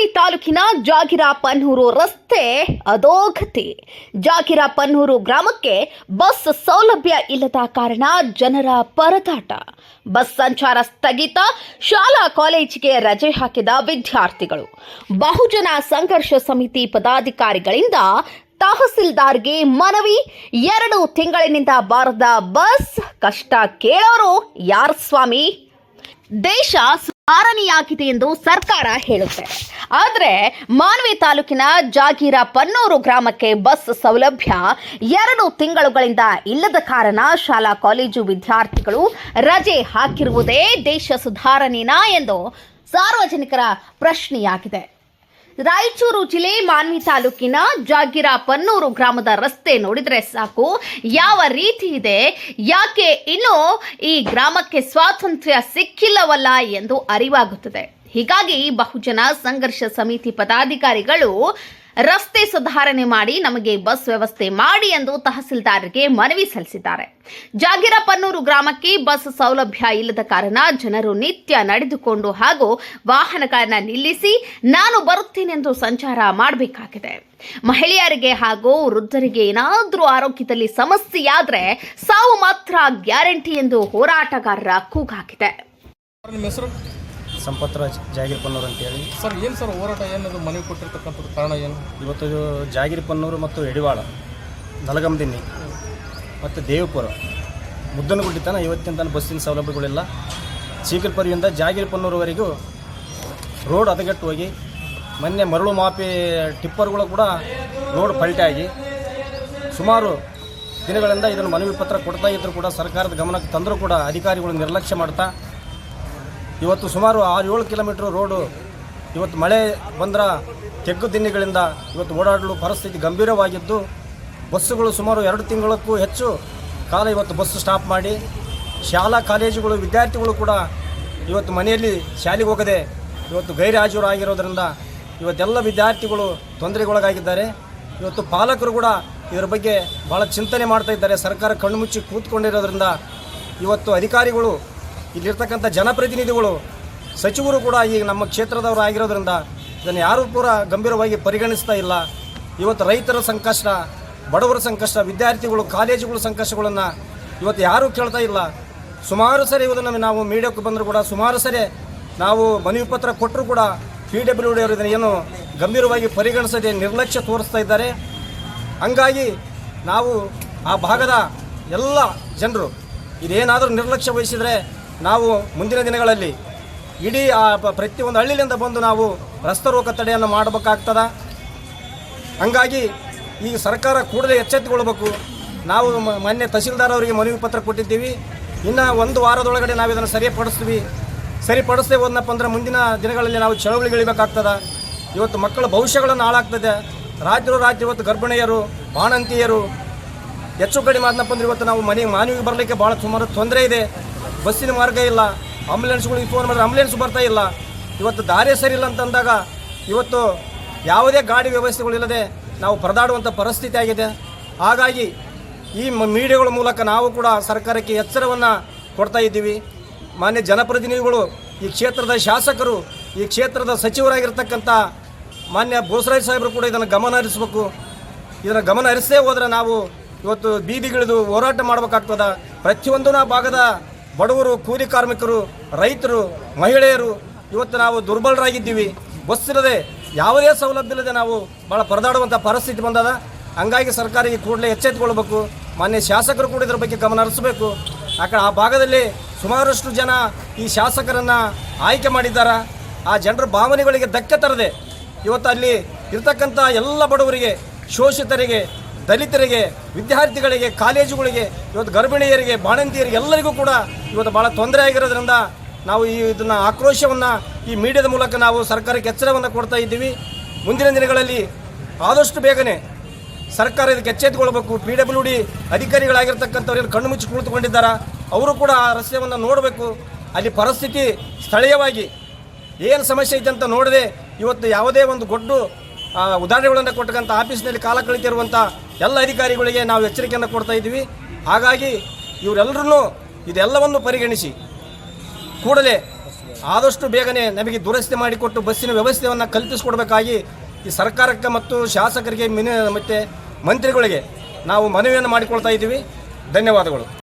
ಮಾನ್ವಿ ತಾಲೂಕಿನ ಜಾಗಿರಾ ಪನ್ನೂರು ರಸ್ತೆ ಅಧೋಗತಿ. ಜಾಗಿರಾ ಪನ್ನೂರು ಗ್ರಾಮಕ್ಕೆ ಬಸ್ ಸೌಲಭ್ಯ ಇಲ್ಲದ ಕಾರಣ ಜನರ ಪರದಾಟ. ಬಸ್ ಸಂಚಾರ ಸ್ಥಗಿತ, ಶಾಲಾ ಕಾಲೇಜಿಗೆ ರಜೆ ಹಾಕಿದ ವಿದ್ಯಾರ್ಥಿಗಳು. ಬಹುಜನ ಸಂಘರ್ಷ ಸಮಿತಿ ಪದಾಧಿಕಾರಿಗಳಿಂದ ತಹಸೀಲ್ದಾರ್ಗೆ ಮನವಿ, ಎರಡು ತಿಂಗಳಿನಿಂದ ಬಾರದ ಬಸ್ ಕಷ್ಟ ಕೇಳೋರು ಯಾರ್ ಸ್ವಾಮಿ? ದೇಶ ಸುಧಾರಣೆಯಾಗಿದೆ ಎಂದು ಸರ್ಕಾರ ಹೇಳುತ್ತೆ. ಆದರೆ ಮಾನ್ವಿ ತಾಲೂಕಿನ ಜಾಗೀರ ಪನ್ನೂರು ಗ್ರಾಮಕ್ಕೆ ಬಸ್ ಸೌಲಭ್ಯ ಎರಡು ತಿಂಗಳುಗಳಿಂದ ಇಲ್ಲದ ಕಾರಣ ಶಾಲಾ ಕಾಲೇಜು ವಿದ್ಯಾರ್ಥಿಗಳು ರಜೆ ಹಾಕಿರುವುದೇ ದೇಶ ಸುಧಾರಣೆನಾ ಎಂದು ಸಾರ್ವಜನಿಕರ ಪ್ರಶ್ನೆಯಾಗಿದೆ. ರಾಯಚೂರು ಜಿಲ್ಲೆ ಮಾನ್ವಿ ತಾಲೂಕಿನ ಜಾಗಿರ ಪನ್ನೂರು ಗ್ರಾಮದ ರಸ್ತೆ ನೋಡಿದ್ರೆ ಸಾಕು. ಯಾವ ರೀತಿ ಇದೆ? ಯಾಕೆ ಇನ್ನೂ ಈ ಗ್ರಾಮಕ್ಕೆ ಸ್ವಾತಂತ್ರ್ಯ ಸಿಕ್ಕಿಲ್ಲವಲ್ಲ ಎಂದು ಅರಿವಾಗುತ್ತದೆ. ಹೀಗಾಗಿ ಬಹುಜನ ಸಂಘರ್ಷ ಸಮಿತಿ ಪದಾಧಿಕಾರಿಗಳು ರಸ್ತೆ ಸುಧಾರಣೆ ಮಾಡಿ ನಮಗೆ ಬಸ್ ವ್ಯವಸ್ಥೆ ಮಾಡಿ ಎಂದು ತಹಸೀಲ್ದಾರರಿಗೆ ಮನವಿ ಸಲ್ಲಿಸಿದ್ದಾರೆ. ಜಾಗಿರಪನ್ನೂರು ಗ್ರಾಮಕ್ಕೆ ಬಸ್ ಸೌಲಭ್ಯ ಇಲ್ಲದ ಕಾರಣ ಜನರು ನಿತ್ಯ ನಡೆದುಕೊಂಡು ಹಾಗೂ ವಾಹನಗಳನ್ನು ನಿಲ್ಲಿಸಿ, ನಾನು ಬರುತ್ತೇನೆಂದು ಸಂಚಾರ ಮಾಡಬೇಕಾಗಿದೆ. ಮಹಿಳೆಯರಿಗೆ ಹಾಗೂ ವೃದ್ಧರಿಗೆ ಏನಾದರೂ ಆರೋಗ್ಯದಲ್ಲಿ ಸಮಸ್ಯೆಯಾದರೆ ಸಾವು ಮಾತ್ರ ಗ್ಯಾರಂಟಿ ಎಂದು ಹೋರಾಟಗಾರರ ಕೂಗಾಗಿದೆ. ಸಂಪತ್ರಾಜ್ ಜಾಗಿರ್ಪನ್ನೂರು ಅಂತೇಳಿ. ಸರ್ ಏನು ಸರ್ ಹೋರಾಟ? ಏನದು ಮನವಿ ಕೊಟ್ಟಿರ್ತಕ್ಕಂಥದ್ದು ಕಾರಣ ಏನು? ಇವತ್ತು ಇದು ಜಾಗಿರಿಪನ್ನೂರು ಮತ್ತು ಯಡಿವಾಳ ನಲಗಮದಿನ್ನಿ ಮತ್ತು ದೇವಪುರ. ಮುದ್ದನಗುಡ್ಡಿ ತನಕ ಇವತ್ತಿನ ತನಕ ಬಸ್ಸಿನ ಸೌಲಭ್ಯಗಳಿಲ್ಲ. ಚೀಕಲ್ಪರಿಯಿಂದ ಜಾಗಿರಿಪನ್ನೂರುವರೆಗೂ ರೋಡ್ ಹದಗೆಟ್ಟು ಹೋಗಿ ಮೊನ್ನೆ ಮರಳು ಮಾಪಿ ಟಿಪ್ಪರ್ಗಳು ಕೂಡ ರೋಡ್ ಪಲ್ಟಾಗಿ ಆಗಿ ಸುಮಾರು ದಿನಗಳಿಂದ ಇದನ್ನು ಮನವಿ ಪತ್ರ ಕೊಡ್ತಾ ಇದ್ದರೂ ಕೂಡ ಸರ್ಕಾರದ ಗಮನಕ್ಕೆ ತಂದರೂ ಕೂಡ ಅಧಿಕಾರಿಗಳು ನಿರ್ಲಕ್ಷ್ಯ ಮಾಡ್ತಾ ಇವತ್ತು ಸುಮಾರು ಆರು ಏಳು ಕಿಲೋಮೀಟ್ರ್ ರೋಡು, ಇವತ್ತು ಮಳೆ ಬಂದ್ರ ತೆಗ್ಗು ದಿನ್ನಿಗಳಿಂದ ಇವತ್ತು ಓಡಾಡಲು ಪರಿಸ್ಥಿತಿ ಗಂಭೀರವಾಗಿದ್ದು, ಬಸ್ಸುಗಳು ಸುಮಾರು ಎರಡು ತಿಂಗಳಕ್ಕೂ ಹೆಚ್ಚು ಕಾಲ ಇವತ್ತು ಬಸ್ ಸ್ಟಾಪ್ ಮಾಡಿ, ಶಾಲಾ ಕಾಲೇಜುಗಳು, ವಿದ್ಯಾರ್ಥಿಗಳು ಕೂಡ ಇವತ್ತು ಮನೆಯಲ್ಲಿ ಶಾಲೆಗೆ ಹೋಗದೆ ಇವತ್ತು ಗೈರ್ಹಾಜರಾಗಿರೋದ್ರಿಂದ ಇವತ್ತೆಲ್ಲ ವಿದ್ಯಾರ್ಥಿಗಳು ತೊಂದರೆಗೊಳಗಾಗಿದ್ದಾರೆ. ಇವತ್ತು ಪಾಲಕರು ಕೂಡ ಇದರ ಬಗ್ಗೆ ಭಾಳ ಚಿಂತನೆ ಮಾಡ್ತಾ ಇದ್ದಾರೆ. ಸರ್ಕಾರ ಕಣ್ಣುಮುಚ್ಚಿ ಕೂತ್ಕೊಂಡಿರೋದ್ರಿಂದ ಇವತ್ತು ಅಧಿಕಾರಿಗಳು ಇಲ್ಲಿರ್ತಕ್ಕಂಥ ಜನಪ್ರತಿನಿಧಿಗಳು, ಸಚಿವರು ಕೂಡ ಈಗ ನಮ್ಮ ಕ್ಷೇತ್ರದವರು ಆಗಿರೋದ್ರಿಂದ ಇದನ್ನು ಯಾರೂ ಕೂಡ ಗಂಭೀರವಾಗಿ ಪರಿಗಣಿಸ್ತಾ ಇಲ್ಲ. ಇವತ್ತು ರೈತರ ಸಂಕಷ್ಟ, ಬಡವರ ಸಂಕಷ್ಟ, ವಿದ್ಯಾರ್ಥಿಗಳು, ಕಾಲೇಜುಗಳ ಸಂಕಷ್ಟಗಳನ್ನು ಇವತ್ತು ಯಾರೂ ಕೇಳ್ತಾ ಇಲ್ಲ. ಸುಮಾರು ಸರಿ ಇದನ್ನು ನಾವು ಮೀಡಿಯಾಕ್ಕೆ ಬಂದರೂ ಕೂಡ ಸುಮಾರು ಸರಿ ನಾವು ಮನವಿ ಪತ್ರ ಕೊಟ್ಟರು ಕೂಡ ಪಿ ಡಬ್ಲ್ಯೂ ಡಿ ಅವರು ಇದನ್ನು ಏನು ಗಂಭೀರವಾಗಿ ಪರಿಗಣಿಸದೆ ನಿರ್ಲಕ್ಷ್ಯ ತೋರಿಸ್ತಾ ಇದ್ದಾರೆ. ಹಂಗಾಗಿ ನಾವು ಆ ಭಾಗದ ಎಲ್ಲ ಜನರು, ಇದೇನಾದರೂ ನಿರ್ಲಕ್ಷ್ಯ ವಹಿಸಿದರೆ ನಾವು ಮುಂದಿನ ದಿನಗಳಲ್ಲಿ ಇಡೀ ಆ ಪ್ರತಿಯೊಂದು ಹಳ್ಳಿಯಿಂದ ಬಂದು ನಾವು ರಸ್ತೆ ರೋಗ ತಡೆಯನ್ನು ಮಾಡಬೇಕಾಗ್ತದ. ಹಂಗಾಗಿ ಈ ಸರ್ಕಾರ ಕೂಡಲೇ ಎಚ್ಚೆತ್ತುಕೊಳ್ಬೇಕು ನಾವು ಮಾನ್ಯ ತಹಸೀಲ್ದಾರ್ ಅವರಿಗೆ ಮನವಿ ಪತ್ರ ಕೊಟ್ಟಿದ್ದೀವಿ. ಇನ್ನು ಒಂದು ವಾರದೊಳಗಡೆ ನಾವು ಇದನ್ನು ಸರಿಪಡಿಸ್ತೀವಿ. ಸರಿಪಡಿಸದೆ ಹೋದನಪ್ಪ ಅಂದ್ರೆ ಮುಂದಿನ ದಿನಗಳಲ್ಲಿ ನಾವು ಚಳವಳಿಗಳಿಬೇಕಾಗ್ತದೆ ಇವತ್ತು ಮಕ್ಕಳ ಭವಿಷ್ಯಗಳನ್ನು ಹಾಳಾಗ್ತದೆ. ರಾಜ್ಯರು ರಾಜ್ಯ, ಇವತ್ತು ಗರ್ಭಿಣಿಯರು, ಬಾಣಂತಿಯರು, ಹೆಚ್ಚು ಕಡಿಮೆ ಆದನಪ್ಪ ಅಂದ್ರೆ ಇವತ್ತು ನಾವು ಮನೆಗೆ ಮಾನವಿಗೆ ಬರಲಿಕ್ಕೆ ಭಾಳ ಸುಮಾರು ತೊಂದರೆ ಇದೆ. ಬಸ್ಸಿನ ಮಾರ್ಗ ಇಲ್ಲ ಆಂಬುಲೆನ್ಸ್ಗಳಿಗೆ ಫೋನ್ ಮಾಡಿದ್ರೆ ಆಂಬುಲೆನ್ಸ್ ಬರ್ತಾ ಇಲ್ಲ. ಇವತ್ತು ದಾರಿ ಸರಿ ಇಲ್ಲ ಅಂತಂದಾಗ ಇವತ್ತು ಯಾವುದೇ ಗಾಡಿ ವ್ಯವಸ್ಥೆಗಳಿಲ್ಲದೆ ನಾವು ಪರದಾಡುವಂಥ ಪರಿಸ್ಥಿತಿ ಆಗಿದೆ. ಹಾಗಾಗಿ ಈ ಮೀಡಿಯಾಗಳ ಮೂಲಕ ನಾವು ಕೂಡ ಸರ್ಕಾರಕ್ಕೆ ಎಚ್ಚರವನ್ನು ಕೊಡ್ತಾ ಇದ್ದೀವಿ. ಮಾನ್ಯ ಜನಪ್ರತಿನಿಧಿಗಳು, ಈ ಕ್ಷೇತ್ರದ ಶಾಸಕರು, ಈ ಕ್ಷೇತ್ರದ ಸಚಿವರಾಗಿರ್ತಕ್ಕಂಥ ಮಾನ್ಯ ಬೋಸರಾಜ್ ಸಾಹೇಬರು ಕೂಡ ಇದನ್ನು ಗಮನ ಹರಿಸಬೇಕು. ಇದನ್ನು ಗಮನ ಹರಿಸದೇ ಹೋದರೆ ನಾವು ಇವತ್ತು ಬೀದಿಗಿಳಿದು ಹೋರಾಟ ಮಾಡಬೇಕಾಗ್ತದ. ಪ್ರತಿಯೊಂದು ಭಾಗದ ಬಡವರು, ಕೂಲಿ ಕಾರ್ಮಿಕರು, ರೈತರು, ಮಹಿಳೆಯರು, ಇವತ್ತು ನಾವು ದುರ್ಬಲರಾಗಿದ್ದೀವಿ. ಬಸ್ ಇಲ್ಲದೆ ಯಾವುದೇ ಸೌಲಭ್ಯ ಇಲ್ಲದೆ ನಾವು ಭಾಳ ಪರದಾಡುವಂಥ ಪರಿಸ್ಥಿತಿ ಬಂದದ. ಹಂಗಾಗಿ ಸರ್ಕಾರ ಈ ಕೂಡಲೇ ಎಚ್ಚೆತ್ತುಕೊಳ್ಬೇಕು. ಮಾನ್ಯ ಶಾಸಕರು ಕೂಡ ಇದರ ಬಗ್ಗೆ ಗಮನ ಹರಿಸಬೇಕು. ಆ ಆ ಭಾಗದಲ್ಲಿ ಸುಮಾರಷ್ಟು ಜನ ಈ ಶಾಸಕರನ್ನು ಆಯ್ಕೆ ಮಾಡಿದ್ದಾರೆ. ಆ ಜನರ ಭಾವನೆಗಳಿಗೆ ಧಕ್ಕೆ ತರದೆ ಇವತ್ತು ಅಲ್ಲಿ ಇರ್ತಕ್ಕಂಥ ಎಲ್ಲ ಬಡವರಿಗೆ, ಶೋಷಿತರಿಗೆ ದಲಿತರಿಗೆ, ವಿದ್ಯಾರ್ಥಿಗಳಿಗೆ, ಕಾಲೇಜುಗಳಿಗೆ, ಇವತ್ತು ಗರ್ಭಿಣಿಯರಿಗೆ, ಬಾಣಂತಿಯರಿಗೆ ಎಲ್ಲರಿಗೂ ಕೂಡ ಇವತ್ತು ಭಾಳ ತೊಂದರೆ ಆಗಿರೋದ್ರಿಂದ ನಾವು ಈ ಇದನ್ನು ಆಕ್ರೋಶವನ್ನು ಈ ಮೀಡಿಯಾದ ಮೂಲಕ ನಾವು ಸರ್ಕಾರಕ್ಕೆ ಎಚ್ಚರವನ್ನು ಕೊಡ್ತಾ ಇದ್ದೀವಿ. ಮುಂದಿನ ದಿನಗಳಲ್ಲಿ ಆದಷ್ಟು ಬೇಗನೆ ಸರ್ಕಾರ ಇದಕ್ಕೆ ಎಚ್ಚೆತ್ತುಕೊಳ್ಬೇಕು ಪಿ ಡಬ್ಲ್ಯೂ ಡಿ ಅಧಿಕಾರಿಗಳಾಗಿರ್ತಕ್ಕಂಥವ್ರು ಕಣ್ಣು ಮುಚ್ಚಿ ಕುಳಿತುಕೊಂಡಿದ್ದಾರೆ. ಅವರು ಕೂಡ ಆ ರಸ್ತೆಯನ್ನು ನೋಡಬೇಕು. ಅಲ್ಲಿ ಪರಿಸ್ಥಿತಿ ಸ್ಥಳೀಯವಾಗಿ ಏನು ಸಮಸ್ಯೆ ಐತೆ ಅಂತ ನೋಡದೆ ಇವತ್ತು ಯಾವುದೇ ಒಂದು ಗೊಡ್ಡು ಉದಾಹರಣೆಗಳನ್ನು ಕೊಟ್ಟಕ್ಕಂಥ ಆಫೀಸ್ನಲ್ಲಿ ಕಾಲ ಕಳಿತಿರುವಂಥ ಎಲ್ಲ ಅಧಿಕಾರಿಗಳಿಗೆ ನಾವು ಎಚ್ಚರಿಕೆಯನ್ನು ಕೊಡ್ತಾ ಇದ್ದೀವಿ. ಹಾಗಾಗಿ ಇವರೆಲ್ಲರೂ ಇದೆಲ್ಲವನ್ನು ಪರಿಗಣಿಸಿ ಕೂಡಲೇ ಆದಷ್ಟು ಬೇಗನೆ ನಮಗೆ ದುರಸ್ತಿ ಮಾಡಿಕೊಟ್ಟು ಬಸ್ಸಿನ ವ್ಯವಸ್ಥೆಯನ್ನು ಕಲ್ಪಿಸಿಕೊಡ್ಬೇಕಾಗಿ ಈ ಸರ್ಕಾರಕ್ಕೆ ಮತ್ತು ಶಾಸಕರಿಗೆ ಮಿನಿ ಮತ್ತು ಮಂತ್ರಿಗಳಿಗೆ ನಾವು ಮನವಿಯನ್ನು ಮಾಡಿಕೊಳ್ತಾ ಇದ್ದೀವಿ. ಧನ್ಯವಾದಗಳು.